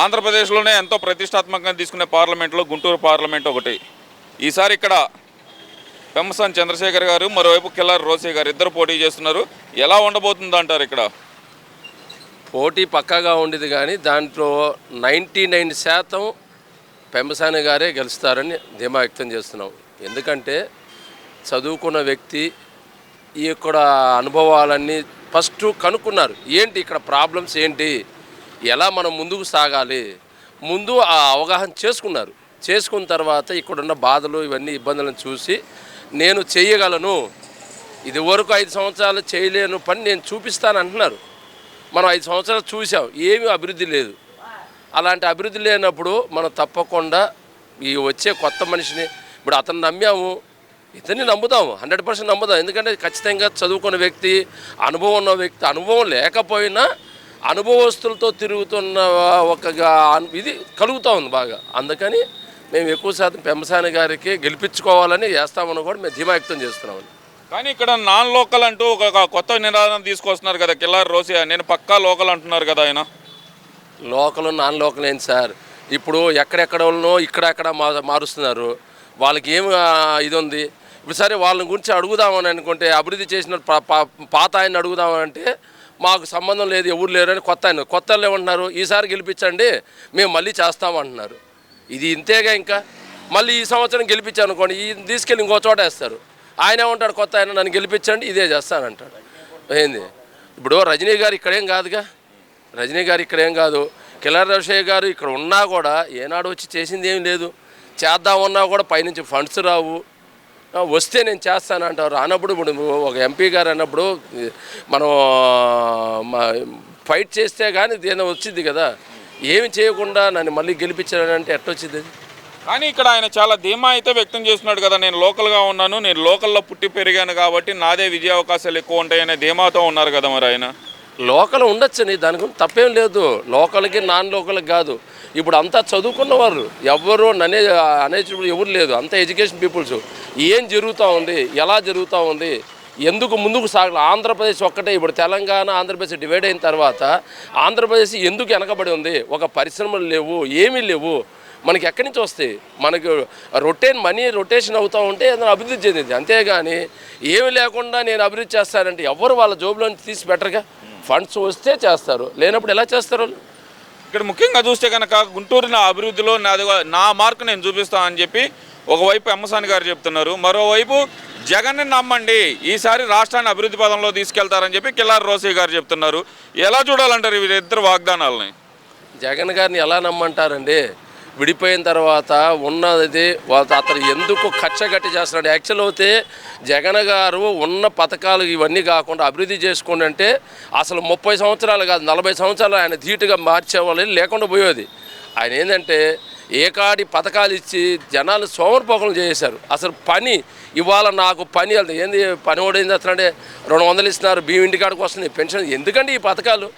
ఆంధ్రప్రదేశ్లోనే ఎంతో ప్రతిష్టాత్మకంగా తీసుకునే పార్లమెంట్లో గుంటూరు పార్లమెంట్ ఒకటి. ఈసారి ఇక్కడ పెమ్మసాని చంద్రశేఖర్ గారు మరోవైపు కిల్లారి రోసే గారు ఇద్దరు పోటీ చేస్తున్నారు. ఎలా ఉండబోతుంది అంటారు ఇక్కడ? పోటీ పక్కాగా ఉండేది కానీ దాంట్లో నైంటీ నైన్ శాతం పెంబసాని గారే గెలుస్తారని ధీమా వ్యక్తం చేస్తున్నాం. ఎందుకంటే చదువుకున్న వ్యక్తి ఈ ఇక్కడ అనుభవాలన్నీ ఫస్ట్ కనుక్కున్నారు. ఏంటి ఇక్కడ ప్రాబ్లమ్స్ ఏంటి? ఎలా మనం ముందుకు సాగాలి? ముందు ఆ అవగాహన చేసుకున్నారు. చేసుకున్న తర్వాత ఇక్కడున్న బాధలు ఇవన్నీ ఇబ్బందులను చూసి నేను చేయగలను. ఇది వరకు ఐదు సంవత్సరాలు చేయలేను పని నేను చూపిస్తాను అంటున్నారు. మనం ఐదు సంవత్సరాలు చూసాం ఏమీ అభివృద్ధి లేదు. అలాంటి అభివృద్ధి లేనప్పుడు మనం తప్పకుండా ఈ వచ్చే కొత్త మనిషిని ఇప్పుడు అతను నమ్మాము. ఇతన్ని నమ్ముదాము హండ్రెడ్ పర్సెంట్ నమ్ముదాం ఎందుకంటే ఖచ్చితంగా చదువుకున్న వ్యక్తి అనుభవం ఉన్న వ్యక్తి అనుభవం లేకపోయినా అనుభవస్తులతో తిరుగుతున్న ఒక ఇది కలుగుతూ ఉంది బాగా. అందుకని మేము ఎక్కువ శాతం పెంపసాని గారికి గెలిపించుకోవాలని చేస్తామని కూడా మేము ధీమా వ్యక్తం చేస్తున్నామని కానీ ఇక్కడ నాన్ లోకల్ అంటూ ఒక కొత్త నినాదం తీసుకొస్తున్నారు కదా కిల్లారి రోసే నేను పక్కా లోకల్ అంటున్నారు కదా ఆయన. లోకల్ నాన్ లోకల్ ఏంటి సార్? ఇప్పుడు ఎక్కడెక్కడ వాళ్ళనో ఇక్కడెక్కడ మారుస్తున్నారు. వాళ్ళకి ఏం ఇది ఉంది? ఇప్పుడు సరే వాళ్ళని గురించి అడుగుదామని అనుకుంటే అభివృద్ధి చేసిన పాత ఆయన అడుగుదామంటే మాకు సంబంధం లేదు ఎవరు లేరు అని కొత్త ఆయన. కొత్త వాళ్ళు ఏమంటున్నారు? ఈసారి గెలిపించండి మేము మళ్ళీ చేస్తామంటున్నారు. ఇది ఇంతేగా ఇంకా? మళ్ళీ ఈ సంవత్సరం గెలిపించాను అనుకోండి ఈ తీసుకెళ్ళి ఇంకో చోట వేస్తారు. ఆయన ఏమంటాడు? కొత్త ఆయన నన్ను గెలిపించండి ఇదే చేస్తానంటాడు ఏంది? ఇప్పుడు రజనీ గారు ఇక్కడేం కాదుగా? రజనీ గారు ఇక్కడేం కాదు. కిలార్ రవిశయ్య గారు ఇక్కడ ఉన్నా కూడా ఏనాడు వచ్చి చేసింది ఏం లేదు. చేద్దామన్నా కూడా పైనుంచి ఫండ్స్ రావు. వస్తే నేను చేస్తాను అంటారు. రానప్పుడు ఇప్పుడు ఒక ఎంపీ గారు అన్నప్పుడు మనం ఫైట్ చేస్తే కానీ దేని వచ్చింది కదా. ఏమి చేయకుండా నన్ను మళ్ళీ గెలిపించాడంటే ఎట్టొచ్చింది అది? కానీ ఇక్కడ ఆయన చాలా ధీమా అయితే వ్యక్తం చేస్తున్నాడు కదా. నేను లోకల్గా ఉన్నాను నేను లోకల్లో పుట్టి పెరిగాను కాబట్టి నాదే విజయ అవకాశాలు ఎక్కువ ఉంటాయనే ధీమాతో ఉన్నారు కదా మరి ఆయన. లోకల్ ఉండొచ్చని దాని గురించి తప్పేం లేదు. లోకల్కి నాన్ లోకల్కి కాదు. ఇప్పుడు అంతా చదువుకున్నవారు ఎవరు అనే అనేటప్పుడు ఎవరు లేదు. అంతా ఎడ్యుకేషన్ పీపుల్స్. ఏం జరుగుతూ ఉంది? ఎలా జరుగుతూ ఉంది? ఎందుకు ముందుకు సాగల? ఆంధ్రప్రదేశ్ ఒక్కటే. ఇప్పుడు తెలంగాణ ఆంధ్రప్రదేశ్ డివైడ్ అయిన తర్వాత ఆంధ్రప్రదేశ్ ఎందుకు వెనకబడి ఉంది? ఒక పరిశ్రమలు లేవు ఏమీ లేవు. మనకి ఎక్కడి నుంచి వస్తాయి? మనకు రొటేన్ మనీ రొటేషన్ అవుతూ ఉంటే ఏదైనా అభివృద్ధి చెందింది. అంతేగాని ఏమి లేకుండా నేను అభివృద్ధి చేస్తానంటే ఎవరు వాళ్ళ జోబులోంచి తీసి బెటర్గా ఫండ్స్ వస్తే చేస్తారు. లేనప్పుడు ఎలా చేస్తారు వాళ్ళు? ఇక్కడ ముఖ్యంగా చూస్తే కనుక గుంటూరు నా అభివృద్ధిలో నాది నా మార్కు నేను చూపిస్తాను అని చెప్పి ఒకవైపు ఎమ్మసాని గారు చెప్తున్నారు. మరోవైపు జగన్ని నమ్మండి. ఈసారి రాష్ట్రాన్ని అభివృద్ధి పదంలో తీసుకెళ్తారని చెప్పి కిల్లారి రోసయ్య గారు చెప్తున్నారు. ఎలా చూడాలంటారు వీరిద్దరు వాగ్దానాలని? జగన్ గారిని ఎలా నమ్మంటారండి? విడిపోయిన తర్వాత ఉన్నది అతను ఎందుకు కచ్చగట్టి చేస్తున్నాడు? యాక్చువల్ అయితే జగన్ గారు ఉన్న పథకాలు ఇవన్నీ కాకుండా అభివృద్ధి చేసుకోండి అంటే అసలు ముప్పై సంవత్సరాలు కాదు నలభై సంవత్సరాలు ఆయన ధీటుగా మార్చేవాళ్ళు లేకుండా పోయేది. ఆయన ఏంటంటే ఏకాడి పథకాలు ఇచ్చి జనాలు సోమరిపోకలు చేశారు. అసలు పని ఇవాళ నాకు పని వెళ్తే ఏంది? పని కూడా ఏం రెండు వందలు ఇస్తున్నారు బియ్యం ఇంటికాడికి వస్తుంది పెన్షన్ ఎందుకండి ఈ పథకాలు?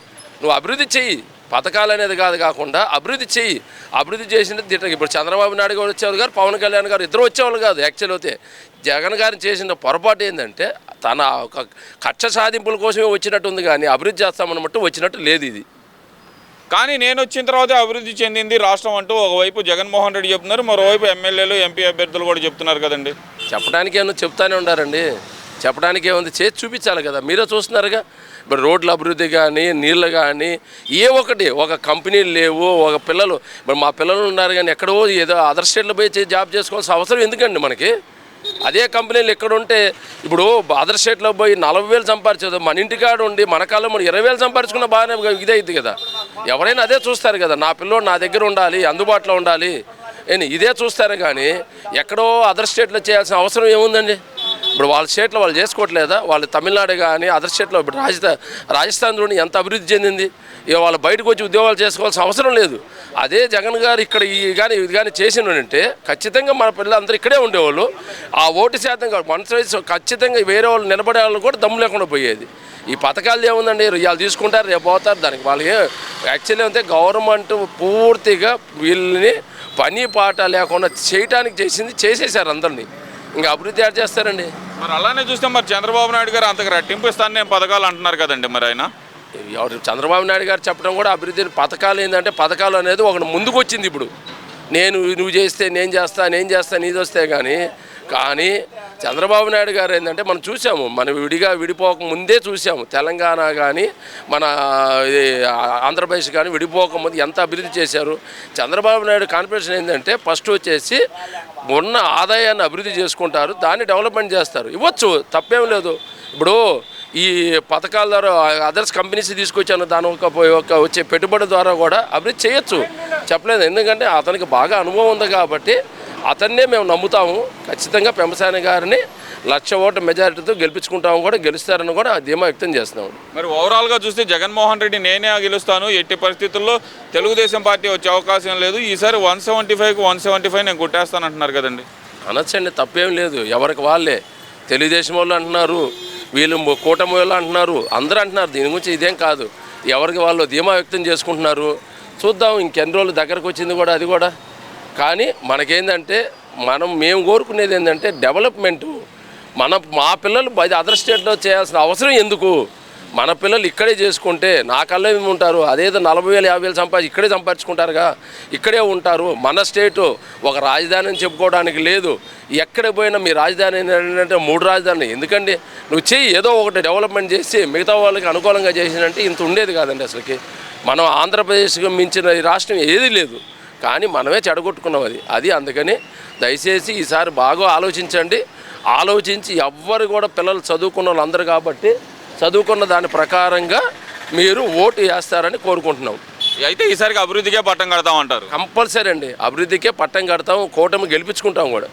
నువ్వు అభివృద్ధి చెయ్యి. పథకాలు అనేది కాదు కాకుండా అభివృద్ధి చెయ్యి. అభివృద్ధి చేసిన దిట్ట ఇప్పుడు చంద్రబాబు నాయుడు గారు వచ్చేవాళ్ళు గారు పవన్ కళ్యాణ్ గారు ఇద్దరు వచ్చేవాళ్ళు కాదు యాక్చువల్ అయితే. జగన్ గారిని చేసిన పొరపాటు ఏంటంటే తన ఒక కక్ష సాధింపుల కోసమే వచ్చినట్టు ఉంది కానీ అభివృద్ధి చేస్తామన్నట్టు వచ్చినట్టు లేదు ఇది. కానీ నేను వచ్చిన తర్వాత అభివృద్ధి చెందింది రాష్ట్రం అంటూ ఒకవైపు జగన్మోహన్ రెడ్డి చెప్తున్నారు మరోవైపు ఎమ్మెల్యేలు ఎంపీ అభ్యర్థులు కూడా చెప్తున్నారు కదండి. చెప్పడానికి ఏమన్నా చెప్తానే ఉండారండి. చెప్పడానికి ఏముంది చేసి చూపించాలి కదా. మీరే చూస్తున్నారుగా. ఇప్పుడు రోడ్ల అభివృద్ధి కానీ నీళ్ళు కానీ ఏ ఒకటి ఒక కంపెనీలు లేవు ఒక పిల్లలు. ఇప్పుడు మా పిల్లలు ఉన్నారు కానీ ఎక్కడో ఏదో అదర్ స్టేట్లో పోయి జాబ్ చేసుకోవాల్సిన అవసరం ఎందుకండి మనకి? అదే కంపెనీలు ఇక్కడ ఉంటే ఇప్పుడు అదర్ స్టేట్లో పోయి నలభై వేలు సంపాదించదు మన ఇంటికాడ ఉండి మన కాలం మనం ఇరవై వేలు సంపాదించుకున్న బాగానే ఇదైద్ది కదా. ఎవరైనా అదే చూస్తారు కదా నా పిల్లోడు నా దగ్గర ఉండాలి అందుబాటులో ఉండాలి అని ఇదే చూస్తారు కానీ ఎక్కడో అదర్ స్టేట్లో చేయాల్సిన అవసరం ఏముందండి? ఇప్పుడు వాళ్ళ స్టేట్లో వాళ్ళు చేసుకోవట్లేదా? వాళ్ళు తమిళనాడు కానీ అదర్ స్టేట్లో ఇప్పుడు రాజస్థాన్ రాజస్థాన్లో ఎంత అభివృద్ధి చెందింది? ఇక వాళ్ళు బయటకు వచ్చి ఉద్యోగాలు చేసుకోవాల్సిన అవసరం లేదు. అదే జగన్ గారు ఇక్కడ ఈ కానీ ఇది కానీ చేసినంటే ఖచ్చితంగా మన పిల్లలందరూ ఇక్కడే ఉండేవాళ్ళు. ఆ ఓటు శాతం మనసు ఖచ్చితంగా వేరే వాళ్ళు నిలబడే వాళ్ళు కూడా దమ్ము లేకుండా పోయేది. ఈ పథకాలు ఏముందండి? ఇవాళ తీసుకుంటారు రేపు పోతారు. దానికి వాళ్ళు యాక్చువల్లీ అంటే గవర్నమెంట్ పూర్తిగా వీళ్ళని పని పాట లేకుండా చేయటానికి చేసింది చేసేసారు అందరినీ. ఇంకా అభివృద్ధి యాడ్ చేస్తారండి? మరి అలానే చూస్తే మరి చంద్రబాబు నాయుడు గారు అంతకు రెట్టింపు ఇస్తాను నేను పథకాలు అంటున్నారు కదండి మరి ఆయన? ఎవరు చంద్రబాబు నాయుడు గారు చెప్పడం కూడా అభివృద్ధి పథకాలు ఏంటంటే పథకాలు అనేది ఒకటి ముందుకు వచ్చింది ఇప్పుడు. నేను నువ్వు చేస్తే నేను చేస్తా నేను చేస్తా నీది వస్తే కానీ కానీ చంద్రబాబు నాయుడు గారు ఏంటంటే మనం చూసాము మనం విడిగా విడిపోక ముందే చూసాము. తెలంగాణ కానీ మన ఇది ఆంధ్రప్రదేశ్ కానీ విడిపోక ముందు ఎంత అభివృద్ధి చేశారు. చంద్రబాబు నాయుడు కాన్ఫిడెన్స్ ఏంటంటే ఫస్ట్ వచ్చేసి ఉన్న ఆదాయాన్ని అభివృద్ధి చేసుకుంటారు దాన్ని డెవలప్మెంట్ చేస్తారు. ఇవ్వచ్చు తప్పేం లేదు. ఇప్పుడు ఈ పథకాల ద్వారా అదర్స్ కంపెనీస్ తీసుకొచ్చాను దాని ఒక ఒక వచ్చే పెట్టుబడి ద్వారా కూడా అభివృద్ధి చేయొచ్చు. చెప్పలేదు ఎందుకంటే అతనికి బాగా అనుభవం ఉంది కాబట్టి అతన్నే మేము నమ్ముతాము. ఖచ్చితంగా పెంపసాని గారిని లక్ష ఓట్ల మెజారిటీతో గెలిపించుకుంటాము కూడా గెలుస్తారని కూడా ధీమా వ్యక్తం చేస్తున్నాము మరి ఓవరాల్గా చూస్తే జగన్మోహన్ రెడ్డి నేనే గెలుస్తాను ఎట్టి పరిస్థితుల్లో తెలుగుదేశం పార్టీ వచ్చే అవకాశం లేదు. ఈసారి వన్ సెవెంటీ ఫైవ్కి వన్ సెవెంటీ ఫైవ్ నేను కొట్టేస్తాను అంటున్నారు కదండి. అనొచ్చండి తప్పేం లేదు. ఎవరికి వాళ్ళే. తెలుగుదేశం వాళ్ళు అంటున్నారు వీళ్ళు కూటమి వాళ్ళు అంటున్నారు అందరూ అంటున్నారు. దీని గురించి ఇదేం కాదు. ఎవరికి వాళ్ళు ధీమా వ్యక్తం చేసుకుంటున్నారు? చూద్దాం ఇంకెన్ని రోజులు దగ్గరకు వచ్చింది కూడా అది కూడా. కానీ మనకేందంటే మనం మేము కోరుకునేది ఏంటంటే డెవలప్మెంటు. మన మా పిల్లలు అదర్ స్టేట్లో చేయాల్సిన అవసరం ఎందుకు? మన పిల్లలు ఇక్కడే చేసుకుంటే నా కళ్ళే ఉంటారు? అదేదో నలభై వేలు యాభై వేలు సంపాది ఇక్కడే సంపాదించుకుంటారుగా. ఇక్కడే ఉంటారు. మన స్టేటు ఒక రాజధాని అని చెప్పుకోవడానికి లేదు. ఎక్కడ పోయినా మీ రాజధాని ఏంటంటే మూడు రాజధాని ఎందుకండి నువ్వు చెయ్యి ఏదో ఒకటి డెవలప్మెంట్ చేసి మిగతా వాళ్ళకి అనుకూలంగా చేసినంటే ఇంత ఉండేది కాదండి అసలుకి. మనం ఆంధ్రప్రదేశ్కి మించిన ఈ రాష్ట్రం ఏది లేదు. కానీ మనమే చెడగొట్టుకున్నాం అది. అది అందుకని దయచేసి ఈసారి బాగా ఆలోచించండి. ఆలోచించి ఎవ్వరు కూడా పిల్లలు చదువుకున్న వాళ్ళందరూ కాబట్టి చదువుకున్న దాని ప్రకారంగా మీరు ఓటు వేస్తారని కోరుకుంటున్నాం. అయితే ఈసారికి అభివృద్ధికే పట్టం కడతామంటారు. కంపల్సరీ అండి. అభివృద్ధికే పట్టం కడతాం కూటమి గెలిపించుకుంటాం కూడా.